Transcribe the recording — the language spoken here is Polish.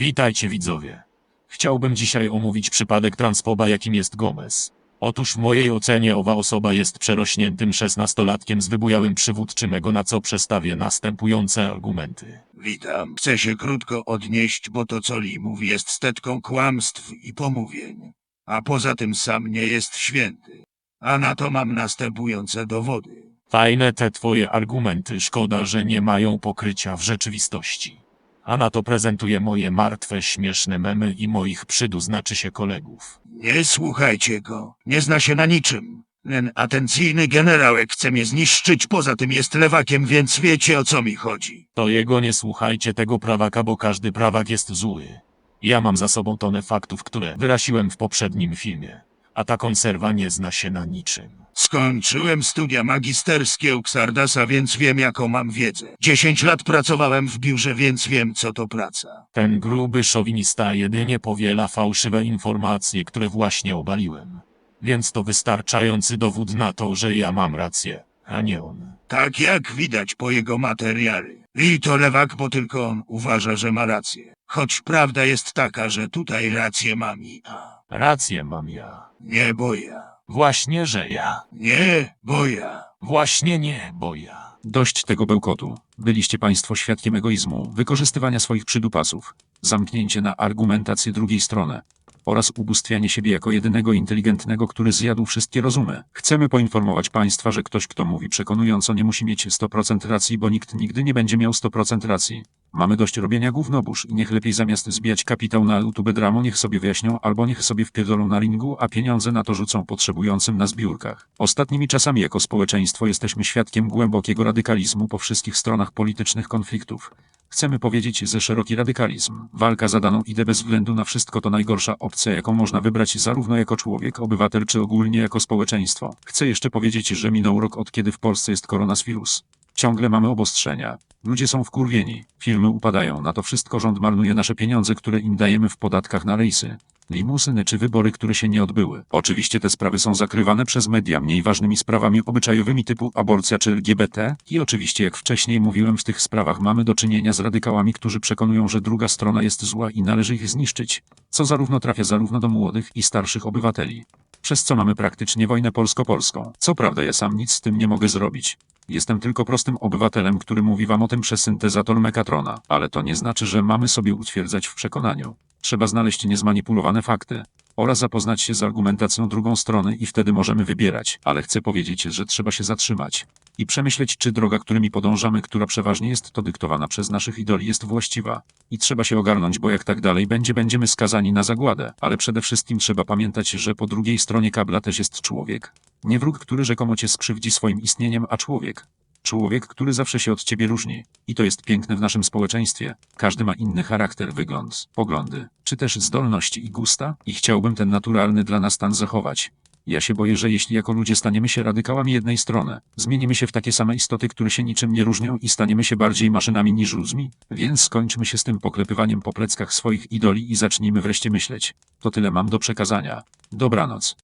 Witajcie widzowie. Chciałbym dzisiaj omówić przypadek transfoba jakim jest Gomez. Otóż w mojej ocenie owa osoba jest przerośniętym szesnastolatkiem z wybujałym przywódczym ego na co przestawię następujące argumenty. Witam. Chcę się krótko odnieść, bo to co Lee mówi jest stetką kłamstw i pomówień. A poza tym sam nie jest święty. A na to mam następujące dowody. Fajne te twoje argumenty, szkoda, że nie mają pokrycia w rzeczywistości. A na to prezentuję moje martwe, śmieszne memy i moich przydu znaczy się kolegów. Nie słuchajcie go. Nie zna się na niczym. Ten atencyjny generałek chce mnie zniszczyć, poza tym jest lewakiem, więc wiecie o co mi chodzi. To jego nie słuchajcie tego prawaka, bo każdy prawak jest zły. Ja mam za sobą tonę faktów, które wyraziłem w poprzednim filmie. A ta konserwa nie zna się na niczym. Skończyłem studia magisterskie u Xardasa, więc wiem jaką mam wiedzę. Dziesięć lat pracowałem w biurze, więc wiem co to praca. Ten gruby szowinista jedynie powiela fałszywe informacje, które właśnie obaliłem. Więc to wystarczający dowód na to, że ja mam rację, a nie on. Tak jak widać po jego materiale. I to lewak, bo tylko on uważa, że ma rację. Choć prawda jest taka, że tutaj rację mam i ja. Rację mam ja. Nie bo ja. Właśnie, że ja. Nie bo ja. Właśnie nie, bo ja. Dość tego bełkotu. Byliście państwo świadkiem egoizmu, wykorzystywania swoich przydupasów, zamknięcie na argumentację drugiej strony oraz ubóstwianie siebie jako jedynego inteligentnego, który zjadł wszystkie rozumy. Chcemy poinformować państwa, że ktoś, kto mówi przekonująco, nie musi mieć 100% racji, bo nikt nigdy nie będzie miał 100% racji. Mamy dość robienia gównobóż i niech lepiej zamiast zbijać kapitał na YouTube dramo, niech sobie wyjaśnią albo niech sobie wpierdolą na ringu, a pieniądze na to rzucą potrzebującym na zbiórkach. Ostatnimi czasami jako społeczeństwo jesteśmy świadkiem głębokiego radykalizmu po wszystkich stronach politycznych konfliktów. Chcemy powiedzieć, że szeroki radykalizm, walka za daną ideę bez względu na wszystko to najgorsza opcja, jaką można wybrać zarówno jako człowiek, obywatel, czy ogólnie jako społeczeństwo. Chcę jeszcze powiedzieć, że minął rok od kiedy w Polsce jest koronawirus. Ciągle mamy obostrzenia. Ludzie są wkurwieni. Firmy upadają. Na to wszystko rząd marnuje nasze pieniądze, które im dajemy w podatkach na rejsy. Limusyny czy wybory, które się nie odbyły. Oczywiście te sprawy są zakrywane przez media mniej ważnymi sprawami obyczajowymi typu aborcja czy LGBT i oczywiście jak wcześniej mówiłem w tych sprawach mamy do czynienia z radykałami, którzy przekonują, że druga strona jest zła i należy ich zniszczyć, co zarówno trafia zarówno do młodych i starszych obywateli. Przez co mamy praktycznie wojnę polsko-polską. Co prawda ja sam nic z tym nie mogę zrobić. Jestem tylko prostym obywatelem, który mówi wam o tym przez syntezator Mekatrona, ale to nie znaczy, że mamy sobie utwierdzać w przekonaniu. Trzeba znaleźć niezmanipulowane fakty oraz zapoznać się z argumentacją drugą strony i wtedy możemy wybierać, ale chcę powiedzieć, że trzeba się zatrzymać i przemyśleć, czy droga, którymi podążamy, która przeważnie jest to dyktowana przez naszych idoli, jest właściwa. I trzeba się ogarnąć, bo jak tak dalej będzie, będziemy skazani na zagładę. Ale przede wszystkim trzeba pamiętać, że po drugiej stronie kabla też jest człowiek. Nie wróg, który rzekomo cię skrzywdzi swoim istnieniem, a człowiek. Człowiek, który zawsze się od ciebie różni. I to jest piękne w naszym społeczeństwie. Każdy ma inny charakter, wygląd, poglądy, czy też zdolności i gusta, i chciałbym ten naturalny dla nas stan zachować. Ja się boję, że jeśli jako ludzie staniemy się radykałami jednej strony, zmienimy się w takie same istoty, które się niczym nie różnią i staniemy się bardziej maszynami niż ludźmi, więc skończmy się z tym poklepywaniem po pleckach swoich idoli i zacznijmy wreszcie myśleć. To tyle mam do przekazania. Dobranoc.